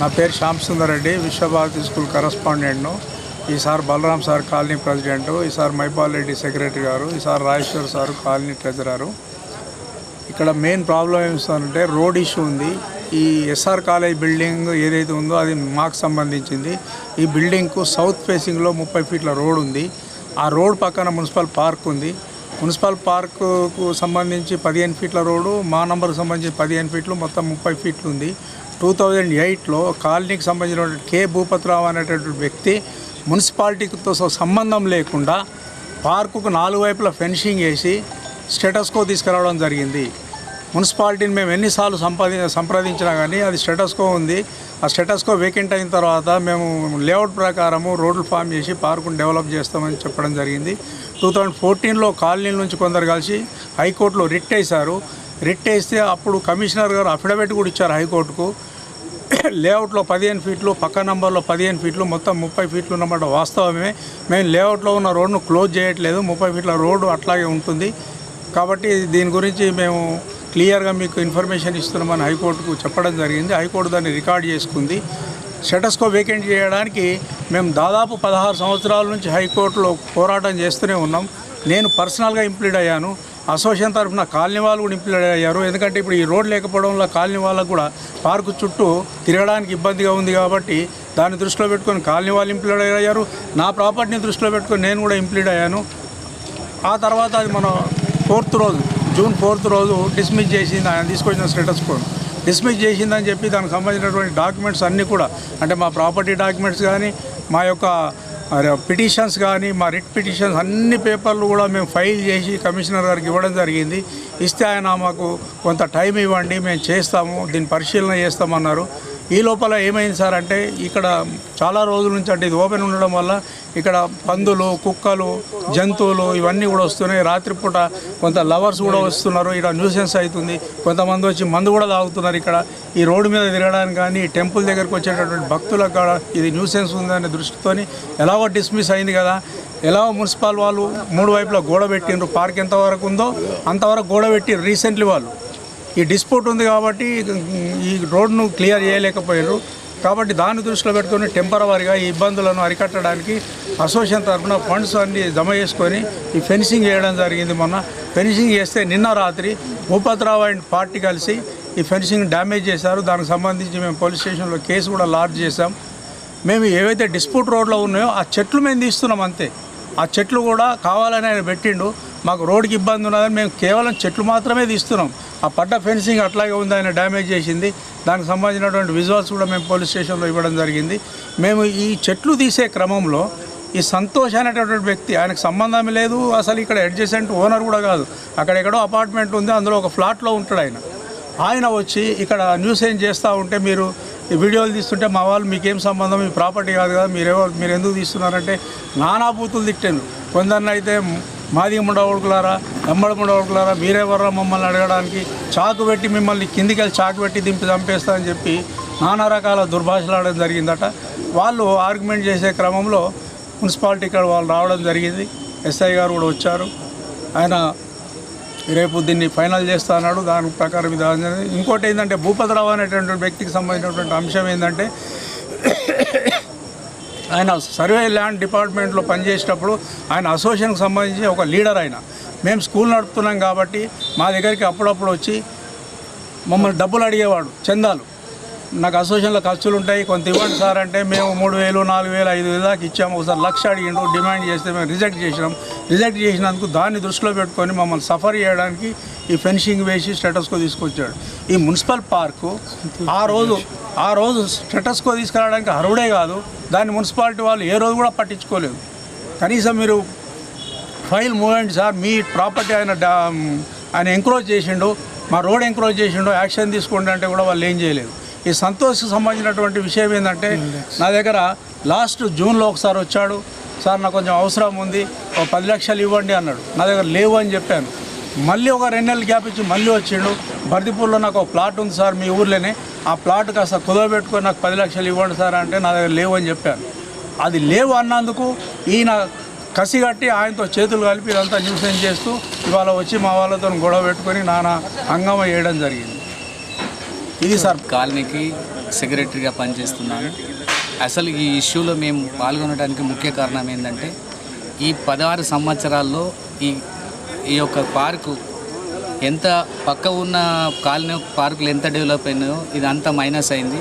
నా పేరు శ్యామ్ సుందర్ రెడ్డి విశ్వభారతి స్కూల్ కరస్పాండెంట్ను. ఈసారి బలరాం సార్ కాలనీ ప్రెసిడెంట్ ఈసారి మైపాల్ రెడ్డి సెక్రటరీ గారు ఈసారి రాజేశ్వర్ సార్ కాలనీ ట్రెజరరు. ఇక్కడ మెయిన్ ప్రాబ్లం ఏమిస్తుందంటే రోడ్ ఇష్యూ ఉంది. ఈ ఎస్ఆర్ కాలేజ్ బిల్డింగ్ ఏదైతే ఉందో అది మాకు సంబంధించింది. ఈ బిల్డింగ్కు సౌత్ ఫేసింగ్లో ముప్పై ఫీట్ల రోడ్ ఉంది. ఆ రోడ్ పక్కన మున్సిపల్ పార్క్ ఉంది. మున్సిపల్ పార్కుకు సంబంధించి పదిహేను ఫీట్ల రోడ్డు మా నంబర్కు సంబంధించి పదిహేను ఫీట్లు మొత్తం ముప్పై ఫీట్లు ఉంది. టూ థౌజండ్ ఎయిట్లో కాలనీకి సంబంధించిన కే. భూపతిరావు అనేటటువంటి వ్యక్తి మున్సిపాలిటీతో సంబంధం లేకుండా పార్కుకు నాలుగు వైపులా ఫెన్సింగ్ వేసి స్టేటస్కో తీసుకురావడం జరిగింది. మున్సిపాలిటీని మేము ఎన్నిసార్లు సంపాది సంప్రదించినా కానీ అది స్టేటస్కో ఉంది. ఆ స్టేటస్కో వేకెంట్ అయిన తర్వాత మేము లేఅవుట్ ప్రకారము రోడ్లు ఫామ్ చేసి పార్కును డెవలప్ చేస్తామని చెప్పడం జరిగింది. టూ థౌజండ్ ఫోర్టీన్లో కాలనీల నుంచి కొందరు కలిసి హైకోర్టులో రిట్ వేశారు. రిట్ వేస్తే అప్పుడు కమిషనర్ గారు అఫిడవిట్ కూడా ఇచ్చారు హైకోర్టుకు. లేఅవుట్లో పదిహేను ఫీట్లు పక్క నంబర్లో పదిహేను ఫీట్లు మొత్తం ముప్పై ఫీట్లు ఉన్నమాట వాస్తవమే. మేము లేఅవుట్లో ఉన్న రోడ్ను క్లోజ్ చేయట్లేదు ముప్పై ఫీట్ల రోడ్డు అట్లాగే ఉంటుంది. కాబట్టి దీని గురించి మేము క్లియర్గా మీకు ఇన్ఫర్మేషన్ ఇస్తున్నామని హైకోర్టుకు చెప్పడం జరిగింది. హైకోర్టు దాన్ని రికార్డ్ చేసుకుంది. స్టేటస్కో వేకెంట్ చేయడానికి మేము దాదాపు పదహారు సంవత్సరాల నుంచి హైకోర్టులో పోరాటం చేస్తూనే ఉన్నాం. నేను పర్సనల్గా ఇంప్లీడ్ అయ్యాను. అసోసియేషన్ తరఫున కాలనీ వాళ్ళు కూడా ఇంప్లీడ్ అయ్యారు. ఎందుకంటే ఇప్పుడు ఈ రోడ్ లేకపోవడం వల్ల కాలనీ వాళ్ళకు కూడా పార్కు చుట్టూ తిరగడానికి ఇబ్బందిగా ఉంది కాబట్టి దాన్ని దృష్టిలో పెట్టుకొని కాలనీ వాళ్ళు ఇంప్లీడ్ అయ్యారు. నా ప్రాపర్టీని దృష్టిలో పెట్టుకొని నేను కూడా ఇంప్లీడ్ అయ్యాను. ఆ తర్వాత అది మన ఫోర్త్ రోజు జూన్ ఫోర్త్ రోజు డిస్మిస్ చేసింది ఆయన తీసుకొచ్చిన స్టేటస్ కోడ్ డిస్మిస్ చేసిందని చెప్పి దానికి సంబంధించినటువంటి డాక్యుమెంట్స్ అన్నీ కూడా అంటే మా ప్రాపర్టీ డాక్యుమెంట్స్ కానీ మా యొక్క పిటిషన్స్ కానీ మా రిట్ పిటిషన్స్ అన్ని పేపర్లు కూడా మేము ఫైల్ చేసి కమిషనర్ గారికి ఇవ్వడం జరిగింది. ఇస్తే ఆయన మాకు కొంత టైం ఇవ్వండి మేము చేస్తాము దీన్ని పరిశీలన చేస్తామన్నారు. ఈ లోపల ఏమైంది సార్ అంటే ఇక్కడ చాలా రోజుల నుంచి అంటే ఇది ఓపెన్ ఉండడం వల్ల ఇక్కడ పందులు కుక్కలు జంతువులు ఇవన్నీ కూడా వస్తున్నాయి. రాత్రిపూట కొంత లవర్స్ కూడా వస్తున్నారు. ఇక్కడ న్యూసెన్స్ అవుతుంది. కొంతమంది వచ్చి మందు కూడా తాగుతున్నారు ఇక్కడ. ఈ రోడ్డు మీద తిరగడానికి కానీ ఈ టెంపుల్ దగ్గరకు వచ్చేటటువంటి భక్తులకు కూడా ఇది న్యూసెన్స్ ఉందనే దృష్టితోని ఎలాగో డిస్మిస్ అయింది కదా. ఎలా మున్సిపల్ వాళ్ళు మూడు వైపులా గోడ పెట్టిండ్రు. పార్క్ ఎంతవరకు ఉందో అంతవరకు గోడ పెట్టి రీసెంట్లీ వాళ్ళు ఈ డిస్ప్యూట్ ఉంది కాబట్టి ఈ రోడ్ను క్లియర్ చేయలేకపోయారు. కాబట్టి దాన్ని దృష్టిలో పెట్టుకొని టెంపరవరీగా ఈ ఇబ్బందులను అరికట్టడానికి అసోసియేషన్ తరఫున ఫండ్స్ అన్ని జమ చేసుకొని ఈ ఫెన్సింగ్ చేయడం జరిగింది మొన్న. ఫెన్సింగ్ చేస్తే నిన్న రాత్రి భూపతిరావు అండ్ పార్టీ కలిసి ఈ ఫెన్సింగ్ డ్యామేజ్ చేశారు. దానికి సంబంధించి మేము పోలీస్ స్టేషన్లో కేసు కూడా లాడ్జ్ చేశాం. మేము ఏవైతే డిస్ప్యూట్ రోడ్లో ఉన్నాయో ఆ చెట్లు మేము తీస్తున్నాం అంతే. ఆ చెట్లు కూడా కావాలని ఆయన పెట్టిండు. మాకు రోడ్డుకి ఇబ్బంది ఉన్నదని మేము కేవలం చెట్లు మాత్రమే తీస్తున్నాం. ఆ పడ్డ ఫెన్సింగ్ అట్లాగే ఉంది ఆయన డ్యామేజ్ చేసింది. దానికి సంబంధించినటువంటి విజువల్స్ కూడా మేము పోలీస్ స్టేషన్లో ఇవ్వడం జరిగింది. మేము ఈ చెట్లు తీసే క్రమంలో ఈ సంతోష్ అనేటటువంటి వ్యక్తి ఆయనకు సంబంధం లేదు అసలు ఇక్కడ అడ్జసెంట్ ఓనర్ కూడా కాదు. అక్కడ ఎక్కడో అపార్ట్మెంట్ ఉంది అందులో ఒక ఫ్లాట్లో ఉంటాడు ఆయన. ఆయన వచ్చి ఇక్కడ న్యూస్ ఏం చేస్తూ ఉంటే మీరు వీడియోలు తీస్తుంటే మా వాళ్ళు మీకేం సంబంధం? మీ ప్రాపర్టీ కాదు కదా మీరేవో మీరు ఎందుకు తీస్తున్నారంటే నానా బూతులు తిట్టాను కొందరిని అయితే మాది ముండవడుకులారా ఎమ్మడి ముండవడుకులారా మీరెవరా మమ్మల్ని అడగడానికి? చాకు పెట్టి మిమ్మల్ని కిందికి వెళ్ళి చాకు పెట్టి దింపి చంపేస్తా అని చెప్పి నానా రకాల దుర్భాషలు ఆడడం జరిగిందట. వాళ్ళు ఆర్గ్యుమెంట్ చేసే క్రమంలో మున్సిపాలిటీ ఇక్కడ వాళ్ళు రావడం జరిగింది. ఎస్ఐ గారు కూడా వచ్చారు. ఆయన రేపు దీన్ని ఫైనల్ చేస్తా అన్నాడు. దాని ప్రకారం ఇది ఇంకోటి ఏంటంటే భూపతిరావు అనేటువంటి వ్యక్తికి సంబంధించినటువంటి అంశం ఏంటంటే ఆయన సర్వే ల్యాండ్ డిపార్ట్మెంట్లో పనిచేసేటప్పుడు ఆయన అసోసియేషన్కి సంబంధించి ఒక లీడర్ ఆయన. మేము స్కూల్ నడుపుతున్నాం కాబట్టి మా దగ్గరికి అప్పుడప్పుడు వచ్చి మమ్మల్ని డబ్బులు అడిగేవాడు చందాలు. నాకు అసోసియేషన్లో ఖర్చులు ఉంటాయి కొంత ఇవ్వండి సార్ అంటే మేము మూడు వేలు నాలుగు వేలు ఐదు వేలు దాకా ఇచ్చాము. ఒకసారి లక్ష అడిగిండు డిమాండ్ చేస్తే మేము రిజెక్ట్ చేసినాం. రిజెక్ట్ చేసినందుకు దాన్ని దృష్టిలో పెట్టుకొని మమ్మల్ని సఫర్ చేయడానికి ఈ ఫెన్సింగ్ వేసి స్టేటస్కో తీసుకొచ్చాడు. ఈ మున్సిపల్ పార్కు ఆ రోజు ఆ రోజు స్టేటస్కో తీసుకురావడానికి అర్హుడే కాదు. దాన్ని మున్సిపాలిటీ వాళ్ళు ఏ రోజు కూడా పట్టించుకోలేదు. కనీసం మీరు ఫైల్ మూవ్మెంట్ సార్ మీ ప్రాపర్టీ ఆయన ఆయన ఎంక్రోచ్ చేసిండు మా రోడ్ ఎంక్రోచ్ చేసిండు యాక్షన్ తీసుకోండి అంటే కూడా వాళ్ళు ఏం చేయలేదు. ఈ సంతోష్కి సంబంధించినటువంటి విషయం ఏంటంటే నా దగ్గర లాస్ట్ జూన్లో ఒకసారి వచ్చాడు. సార్ నాకు కొంచెం అవసరం ఉంది. ఒక పది లక్షలు ఇవ్వండి అన్నాడు. నా దగ్గర లేవు అని చెప్పాను. మళ్ళీ ఒక రెండు నెలలు గ్యాప్ ఇచ్చి మళ్ళీ వచ్చిండు. బర్దిపూర్లో నాకు ఒక ప్లాట్ ఉంది సార్ మీ ఊర్లోనే. ఆ ప్లాట్ కాస్త కుదరబెట్టుకొని నాకు పది లక్షలు ఇవ్వండి సార్ అంటే నా దగ్గర లేవు అని చెప్పాను. అది లేవు అన్నందుకు ఈయన కసి కట్టి ఆయనతో చేతులు కలిపి ఇదంతా న్యూసెన్స్ చేస్తూ ఇవాళ వచ్చి మా వాళ్ళతో గొడవ పెట్టుకొని నానా హంగామా చేయడం జరిగింది. ఇది సార్. కాలనీకి సెక్రటరీగా పనిచేస్తున్నాను. అసలు ఈ ఇష్యూలో మేము పాల్గొనడానికి ముఖ్య కారణం ఏంటంటే ఈ పదహారు సంవత్సరాల్లో ఈ ఈ యొక్క పార్కు ఎంత పక్క ఉన్న కాలనీ పార్కులు ఎంత డెవలప్ అయినాయో ఇది అంత మైనస్ అయింది.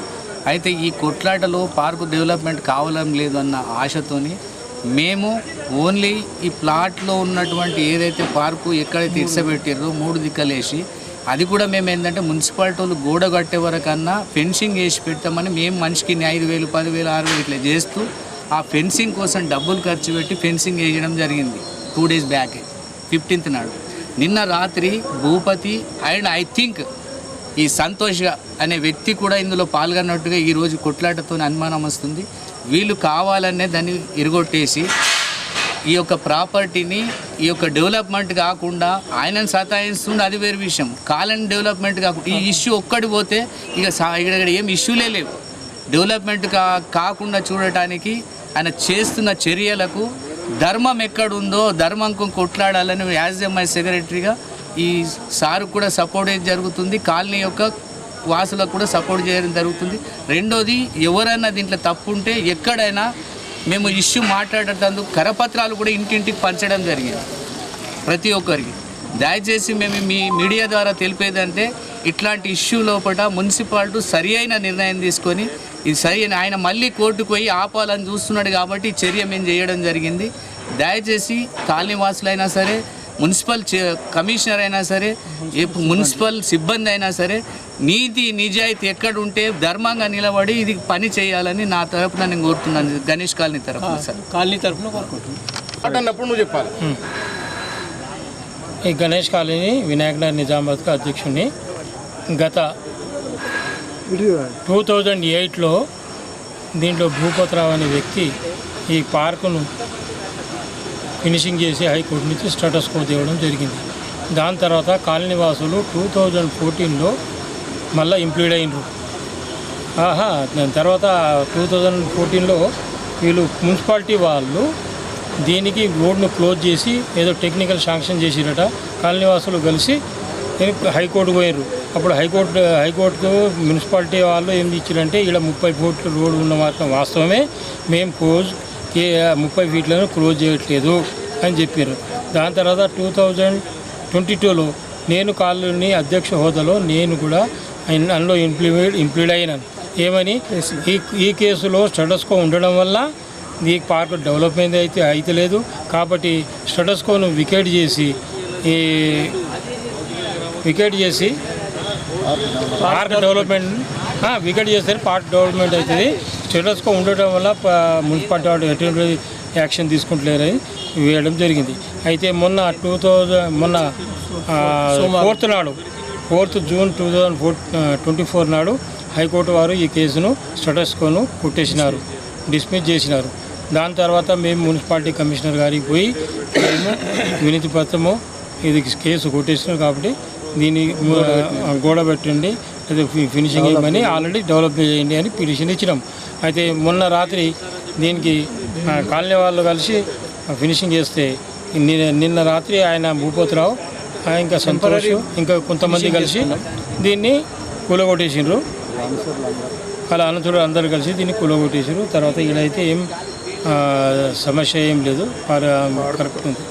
అయితే ఈ కొట్లాటలో పార్కు డెవలప్మెంట్ కావడం లేదు అన్న ఆశతోని మేము ఓన్లీ ఈ ప్లాట్లో ఉన్నటువంటి ఏదైతే పార్కు ఎక్కడైతే ఇడ్సబెట్టారో మూడు దిక్కలేసి అది కూడా మేము ఏంటంటే మున్సిపాలిటీ వాళ్ళు గోడ కట్టే వరకన్నా ఫెన్సింగ్ వేసి పెడతామని మేము మనిషికి ఐదు వేలు పదివేలు ఆరు వేలు ఇట్లా చేస్తూ ఆ ఫెన్సింగ్ కోసం డబ్బులు ఖర్చు పెట్టి ఫెన్సింగ్ వేయడం జరిగింది టూ డేస్ బ్యాక్ ఫిఫ్టీన్త్ నాడు. నిన్న రాత్రి భూపతి అండ్ ఐ థింక్ ఈ సంతోష్ అనే వ్యక్తి కూడా ఇందులో పాల్గొన్నట్టుగా ఈరోజు కొట్లాటతో అనుమానం వస్తుంది. వీళ్ళు కావాలనే దాన్ని ఇరగొట్టేసి ఈ యొక్క ప్రాపర్టీని ఈ యొక్క డెవలప్మెంట్ కాకుండా ఆయనను సతాయిస్తుండే అది వేరే విషయం. కాలం డెవలప్మెంట్ కాకుండా ఈ ఇష్యూ ఒక్కటి పోతే ఇక ఇక్కడ ఏం ఇష్యూలే లేవు. డెవలప్మెంట్ కా కాకుండా చూడటానికి ఆయన చేస్తున్న చర్యలకు ధర్మం ఎక్కడుందో ధర్మంకం కొట్లాడాలని యాజ్ ఎ మై సెక్రటరీగా ఈ సార్ కూడా సపోర్ట్ జరుగుతుంది కాలనీ యొక్క వాసులకు కూడా సపోర్ట్ చేయడం జరుగుతుంది. రెండోది ఎవరైనా దీంట్లో తప్పు ఉంటే ఎక్కడైనా మేము ఇష్యూ మాట్లాడేటందుకు కరపత్రాలు కూడా ఇంటింటికి పంచడం జరిగింది. ప్రతి ఒక్కరికి. దయచేసి మేము మీ మీడియా ద్వారా తెలిపేదంటే ఇట్లాంటి ఇష్యూ లోపల మున్సిపాలిటీ సరి అయిన నిర్ణయం తీసుకొని ఇది సరి అయిన ఆయన మళ్ళీ కోర్టుకు పోయి ఆపాలని చూస్తున్నాడు కాబట్టి చర్య మేము చేయడం జరిగింది. దయచేసి కాలనీవాసులైనా సరే మున్సిపల్ చే- కమిషనర్ అయినా సరే ఏ మున్సిపల్ సిబ్బంది అయినా సరే నీతి నిజాయితీ ఎక్కడ ఉంటే ధర్మంగా నిలబడి ఇది పని చేయాలని నా తరపున నేను కోరుతున్నాను గణేష్ కాలనీ తరపున సార్. కాలనీ తరఫున కోరుకుంటున్నాను. నువ్వు చెప్పాలి. ఈ గణేష్ కాలనీ వినాయక్ నగర్ నిజామాబాద్కు అధ్యక్షుడిని గత టూ థౌజండ్ ఎయిట్లో దీంట్లో భూపతిరావు అనే వ్యక్తి ఈ పార్కును ఫినిషింగ్ చేసి హైకోర్టు నుంచి స్టేటస్ కో తేవడం జరిగింది. దాని తర్వాత కాలనీ వాసులు టూ థౌజండ్ ఫోర్టీన్లో మళ్ళీ ఇంప్లీడ్ అయినరు. ఆహా దాని తర్వాత టూ థౌజండ్ ఫోర్టీన్లో వీళ్ళు మున్సిపాలిటీ వాళ్ళు దీనికి రోడ్ను క్లోజ్ చేసి ఏదో టెక్నికల్ శాంక్షన్ చేసిరట. కాలనీవాసులు కలిసి హైకోర్టు పోయారు అప్పుడు హైకోర్టు హైకోర్టుకు మున్సిపాలిటీ వాళ్ళు ఏం ఇచ్చారంటే ఇక్కడ ముప్పై ఫీట్ల రోడ్డు ఉన్న మాత్రం వాస్తవమే. మేము క్లోజ్ కే ముప్పై ఫీట్లను క్లోజ్ చేయట్లేదు అని చెప్పారు దాని తర్వాత టూ థౌజండ్ ట్వంటీ టూలో నేను కాలనీ అధ్యక్ష హోదాలో నేను కూడా అందులో ఇంప్లిమెంట్ ఇంప్లీడ్ అయినాను. ఏమని? ఈ ఈ కేసులో స్టటస్కో ఉండడం వల్ల ఈ పార్క్ డెవలప్మెంట్ అయితే అయితే లేదు కాబట్టి స్టటస్కోను వికెట్ చేసి ఈ వికెట్ చేసి పార్క్ డెవలప్మెంట్. వికెట్ చేస్తే పార్క్ డెవలప్మెంట్ అవుతుంది. స్టేటస్కో ఉండటం వల్ల మున్సిపాలిటీ వాళ్ళు ఎటువంటి యాక్షన్ తీసుకుంటలేరని వేయడం జరిగింది. అయితే మొన్న టూ థౌజండ్ మొన్న ఫోర్త్ నాడు fourth June two thousand four twenty four నాడు హైకోర్టు వారు ఈ కేసును స్టేటస్కోను కొట్టేసినారు డిస్మిస్ చేసినారు. దాని తర్వాత మేము మున్సిపాలిటీ కమిషనర్ గారికి పోయి మేము వినతి పత్రము ఇది కేసు కొట్టేసినారు కాబట్టి దీన్ని గోడ పెట్టండి. ఫినిషింగ్ ఇవ్వమని ఆల్రెడీ డెవలప్ చేయండి అని పిటిషన్ ఇచ్చినాం. అయితే మొన్న రాత్రి దీనికి కాలనీ వాళ్ళు కలిసి ఫినిషింగ్ చేస్తే నిన్న రాత్రి ఆయన భూపతిరావు ఇంకా సంతోష్ ఇంకా కొంతమంది కలిసి దీన్ని కూలగొట్టేసిండ్రు. అలా అనంతుడు అందరూ కలిసి దీన్ని కూలగొట్టేసారు తర్వాత ఈడైతే ఏం సమస్య ఏం లేదు. కరెక్ట్ ఉంది.